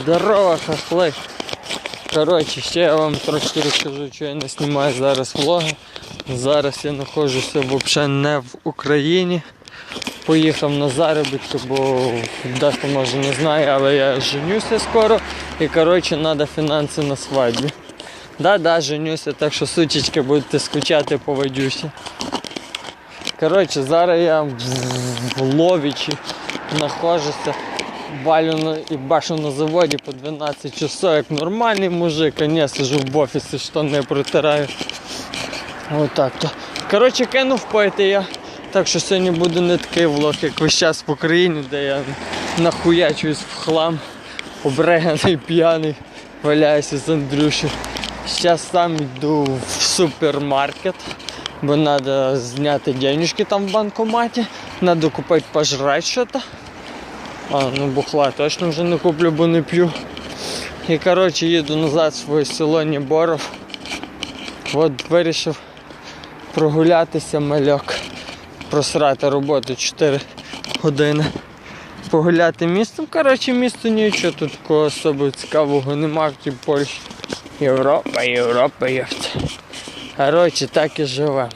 Здорово, хохли. Коротше, ще я вам трошки розкажу, що я не знімаю зараз влоги. Зараз я знаходжуся взагалі не в Україні. Поїхав на заробітки, бо дехто може не знає, але я женюся скоро і коротше треба фінанси на свадьбі. Да-да, женюся, так що сучечки будете скучати по Вадюсі. Коротше, зараз я в Ловічі знаходжуся. Валю на, і башу на заводі по 12 часов, як нормальний мужик, а не сижу в офісі, штани протираю. Отак то. Коротше, кинув пойти я. Так що сьогодні буде не такий влог, як весь час в Україні, де я нахуячуюсь в хлам, обреганий, п'яний, валяюся з Андрюшею. Зараз сам йду в супермаркет, бо треба зняти денежки там в банкоматі, треба купити пожрати щось. А, ну бухла точно вже не куплю, бо не п'ю. І коротше їду назад в своє село Ніборов. От вирішив прогулятися мальок. Просрати роботу 4 години. Погуляти містом. Коротше, місто нічого, тут такого особо цікавого нема, в тій Польщі. Європа, Європа, єфт. Коротше, так і живе.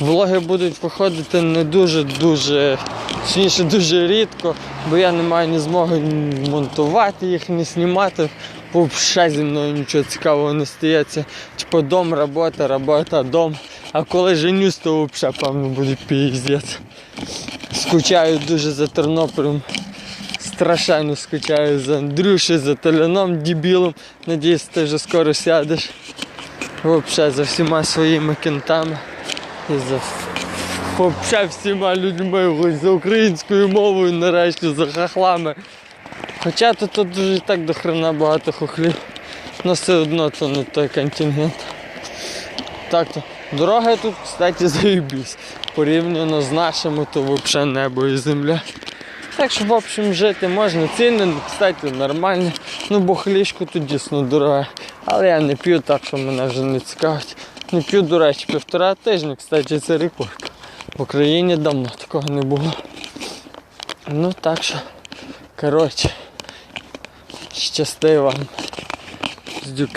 Влоги будуть виходити не дуже-дуже, точніше дуже рідко, бо я не маю ні змоги монтувати їх, ні знімати. Взагалі зі мною нічого цікавого не стається. Типу дом, робота, робота, дом. А коли женюсь, то взагалі, певно, буде піздець. Скучаю дуже за Тернополем. Страшенно скучаю за Андрюшею, за Толяном, дебілом. Надіюсь, ти вже скоро сядеш. Взагалі за всіма своїми кентами. І всіма людьми, за українською мовою, нарешті, за хахлами. Хоча тут, дуже і так до хрена багато хохлів. але все одно це не той контингент. Так то. Дорога тут, кстати, заєбісь. Порівняно з нашими, то взагалі небо і земля. Так що, в общем, жити можна. Ціни, кстати, нормальні. Ну, бо хлішку тут дійсно дорога. Але я не п'ю, так що мене вже не цікавить. Не п'ю, до речі, півтора тижня, кстати, це рекорд. В Україні давно такого не було. Ну так що, коротше, щасти вам. З дюка.